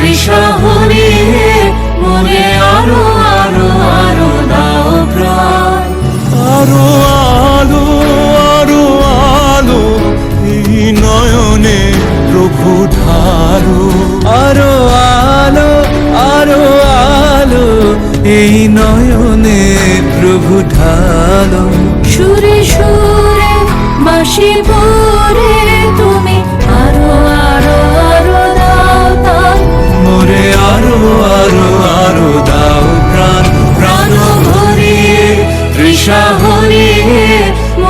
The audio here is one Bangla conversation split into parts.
তৃষা হরিয়ে আরও আরও আরও দাও প্রাণ। আরও আলো আরও আলো এই নয়নে প্রভু ঢালো আরও আলো আরও আলো এই নয়নে প্রভু ঢালো সুরে সুরে বাঁশি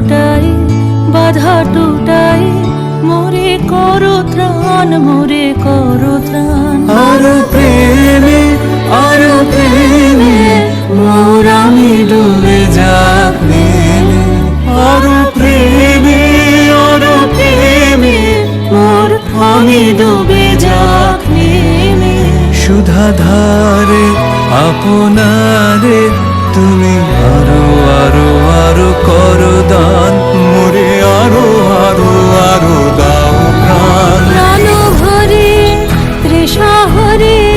ছুটায় বাধা টুটায় মোরে করো ত্রাণ মোরে করো ত্রাণ। আরও প্রেমে আরও প্রেমে মোর আমি ডুবে যাক নেমে। আরও প্রেমে আরও প্রেমে মোর আমি ডুবে যাক নেমে। সুধা ধারে আপনারে তুমি করে